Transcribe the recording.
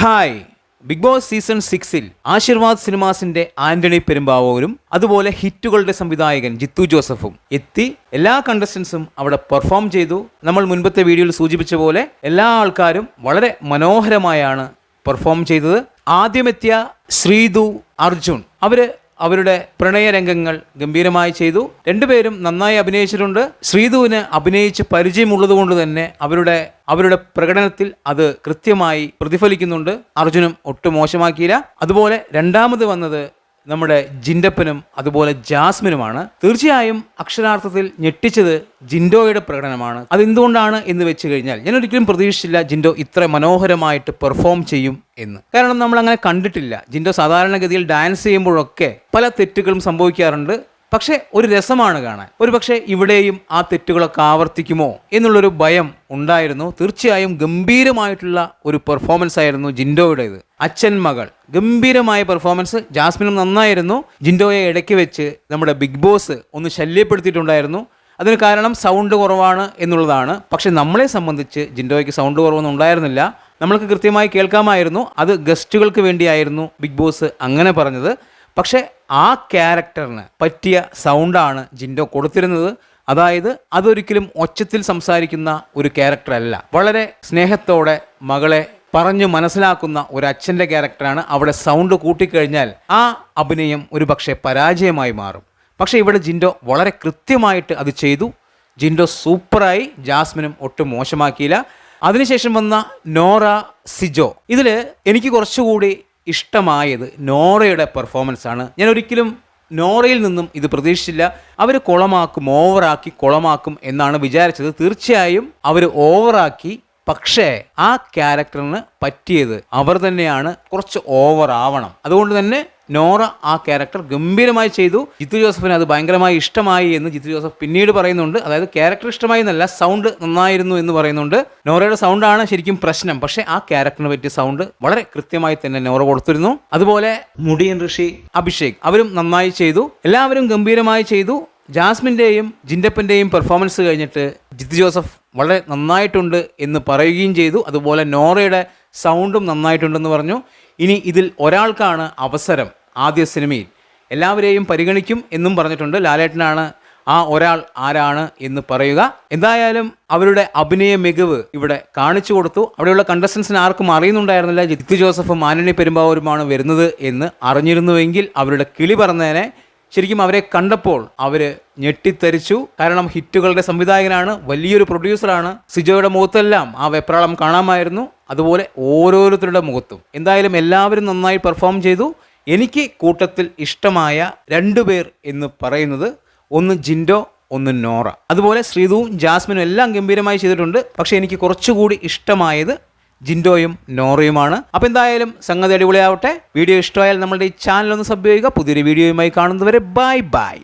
Hi. Big boss season സിക്സിൽ ആശീർവാദ് സിനിമാസിന്റെ ആന്റണി പെരുമ്പാവൂരും അതുപോലെ ഹിറ്റുകളുടെ സംവിധായകൻ ജിത്തു ജോസഫും എത്തി. എല്ലാ കണ്ടസ്റ്റൻസും അവിടെ പെർഫോം ചെയ്തു. നമ്മൾ മുൻപത്തെ വീഡിയോയിൽ സൂചിപ്പിച്ച പോലെ എല്ലാ ആൾക്കാരും വളരെ മനോഹരമായാണ് പെർഫോം ചെയ്തത്. ആദ്യമെത്തിയ ശ്രീതു അർജുൻ. അവർ അവരുടെ പ്രണയരംഗങ്ങൾ ഗംഭീരമായി ചെയ്തു. രണ്ടുപേരും നന്നായി അഭിനയിച്ചിട്ടുണ്ട്. ശ്രീധുവിന് അഭിനയിച്ച് പരിചയമുള്ളത് കൊണ്ട് തന്നെ അവരുടെ അവരുടെ പ്രകടനത്തിൽ അത് കൃത്യമായി പ്രതിഫലിക്കുന്നുണ്ട്. അർജുനും ഒട്ടും മോശമാക്കിയില്ല. അതുപോലെ രണ്ടാമത് വന്നത് നമ്മുടെ ജിൻഡപ്പനും അതുപോലെ ജാസ്മിനുമാണ് തീർച്ചയായും അക്ഷരാർത്ഥത്തിൽ ഞെട്ടിച്ചത് ജിൻഡോയുടെ പ്രകടനമാണ്. അതെന്തുകൊണ്ടാണ് എന്ന് വെച്ച് കഴിഞ്ഞാൽ ഞാൻ ഒരിക്കലും പ്രതീക്ഷിച്ചില്ല ജിൻഡോ ഇത്ര മനോഹരമായിട്ട് പെർഫോം ചെയ്യും എന്ന്. കാരണം നമ്മൾ അങ്ങനെ കണ്ടിട്ടില്ല. ജിൻഡോ സാധാരണഗതിയിൽ ഡാൻസ് ചെയ്യുമ്പോഴൊക്കെ പല തെറ്റുകളും സംഭവിക്കാറുണ്ട്. പക്ഷേ ഒരു രസമാണ് കാണാൻ. ഒരു പക്ഷേ ഇവിടെയും ആ തെറ്റുകളൊക്കെ ആവർത്തിക്കുമോ എന്നുള്ളൊരു ഭയം ഉണ്ടായിരുന്നു. തീർച്ചയായും ഗംഭീരമായിട്ടുള്ള ഒരു പെർഫോമൻസ് ആയിരുന്നു ജിൻഡോയുടേത്. അച്ഛൻ മകൾ. ഗംഭീരമായ പെർഫോമൻസ് ജാസ്മിനും നന്നായിരുന്നു. ജിൻഡോയെ ഇടയ്ക്ക് വെച്ച് നമ്മുടെ ബിഗ് ബോസ് ഒന്ന് ശല്യപ്പെടുത്തിയിട്ടുണ്ടായിരുന്നു. അതിന് കാരണം സൗണ്ട് കുറവാണ് എന്നുള്ളതാണ്. പക്ഷെ നമ്മളെ സംബന്ധിച്ച് ജിൻഡോയ്ക്ക് സൗണ്ട് കുറവൊന്നും ഉണ്ടായിരുന്നില്ല. നമ്മൾക്ക് കൃത്യമായി കേൾക്കാമായിരുന്നു. അത് ഗസ്റ്റുകൾക്ക് വേണ്ടിയായിരുന്നു ബിഗ് ബോസ് അങ്ങനെ പറഞ്ഞത്. പക്ഷേ ആ ക്യാരക്ടറിന് പറ്റിയ സൗണ്ടാണ് ജിൻഡോ കൊടുത്തിരുന്നത്. അതായത് അതൊരിക്കലും ഒച്ചത്തിൽ സംസാരിക്കുന്ന ഒരു ക്യാരക്ടറല്ല. വളരെ സ്നേഹത്തോടെ മകളെ പറഞ്ഞു മനസ്സിലാക്കുന്ന ഒരു അച്ഛന്റെ ക്യാരക്ടറാണ് അവിടെ സൗണ്ട് കൂട്ടിക്കഴിഞ്ഞാൽ ആ അഭിനയം ഒരു പക്ഷേ പരാജയമായി മാറും. പക്ഷേ ഇവിടെ ജിൻഡോ വളരെ കൃത്യമായിട്ട് അത് ചെയ്തു. ജിൻഡോ സൂപ്പറായി. ജാസ്മിനും ഒട്ടും മോശമാക്കിയില്ല. അതിനുശേഷം വന്ന നോറ സിജോ. ഇതിൽ എനിക്ക് കുറച്ചുകൂടി ഇഷ്ടമായത് നോറയുടെ പെർഫോമൻസ് ആണ്. ഞാൻ ഒരിക്കലും നോറയിൽ നിന്നും ഇത് പ്രതീക്ഷിച്ചില്ല. അവർ കുളമാക്കും ഓവറാക്കി കുളമാക്കും എന്നാണ് വിചാരിച്ചത്. തീർച്ചയായും അവർ ഓവറാക്കി പക്ഷേ ആ ക്യാരക്ടറിന് പറ്റിയത് അവർ തന്നെയാണ് കുറച്ച് ഓവർ ആവണം. അതുകൊണ്ട് തന്നെ നോറ ആ ക്യാരക്ടർ ഗംഭീരമായി ചെയ്തു. ജിത്തു ജോസഫിന് അത് ഭയങ്കരമായി ഇഷ്ടമായി എന്ന് ജിത്തു ജോസഫ് പിന്നീട് പറയുന്നുണ്ട്. അതായത് ക്യാരക്ടർ ഇഷ്ടമായി എന്നല്ല സൗണ്ട് നന്നായിരുന്നു എന്ന് പറയുന്നുണ്ട്. നോറയുടെ സൗണ്ടാണ് ശരിക്കും പ്രശ്നം. പക്ഷേ ആ ക്യാരക്ടറിന് പറ്റിയ സൗണ്ട് വളരെ കൃത്യമായി തന്നെ നോറ കൊടുത്തിരുന്നു. അതുപോലെ മുടിയൻ ഋഷി അഭിഷേക് അവരും നന്നായി ചെയ്തു. എല്ലാവരും ഗംഭീരമായി ചെയ്തു. ജാസ്മിന്റെയും ജിൻഡപ്പന്റെയും പെർഫോമൻസ് കഴിഞ്ഞിട്ട് ജിത്തു ജോസഫ് വളരെ നന്നായിട്ടുണ്ട് എന്ന് പറയുകയും ചെയ്തു. അതുപോലെ നോറയുടെ സൗണ്ടും നന്നായിട്ടുണ്ടെന്ന് പറഞ്ഞു. ഇനി ഇതിൽ ഒരാൾക്കാണ് അവസരം ആദ്യ സിനിമയിൽ. എല്ലാവരെയും പരിഗണിക്കും എന്നും പറഞ്ഞിട്ടുണ്ട്. ലാലേട്ടനാണ് ആ ഒരാൾ ആരാണ് എന്ന് പറയുക. എന്തായാലും അവരുടെ അഭിനയ മികവ് ഇവിടെ കാണിച്ചു കൊടുത്തു. അവിടെയുള്ള കണ്ടസ്റ്റൻസിന് ആർക്കും അറിയുന്നുണ്ടായിരുന്നില്ല. ജിത്തു ജോസഫും മാനണി പെരുമ്പാവൂരുമാണ് വരുന്നത് എന്ന് അറിഞ്ഞിരുന്നുവെങ്കിൽ അവരുടെ കിളി പറഞ്ഞേനെ ശരിക്കും അവരെ കണ്ടപ്പോൾ അവർ ഞെട്ടിത്തരിച്ചു കാരണം ഹിറ്റുകളുടെ സംവിധായകനാണ് വലിയൊരു പ്രൊഡ്യൂസറാണ്. സിജോയുടെ മുഖത്തെല്ലാം ആ വെപ്രാളം കാണാമായിരുന്നു. അതുപോലെ ഓരോരുത്തരുടെ മുഖത്തും. എന്തായാലും എല്ലാവരും നന്നായി പെർഫോം ചെയ്തു. എനിക്ക് കൂട്ടത്തിൽ ഇഷ്ടമായ രണ്ടു പേർ എന്ന് പറയുന്നത് ഒന്ന് ജിൻഡോ ഒന്ന് നോറ. അതുപോലെ ശ്രീതുവും ജാസ്മിനും എല്ലാം ഗംഭീരമായി ചെയ്തിട്ടുണ്ട്. പക്ഷേ എനിക്ക് കുറച്ചുകൂടി ഇഷ്ടമായത് ജിൻഡോയും നോറയുമാണ്. അപ്പോൾ എന്തായാലും സംഗതി അടിപൊളിയാവട്ടെ. വീഡിയോ ഇഷ്ടമായാൽ നമ്മളുടെ ഈ ചാനൽ ഒന്ന് സബ് ചെയ്യുക. പുതിയൊരു വീഡിയോയുമായി കാണുന്നവരെ ബൈ ബൈ.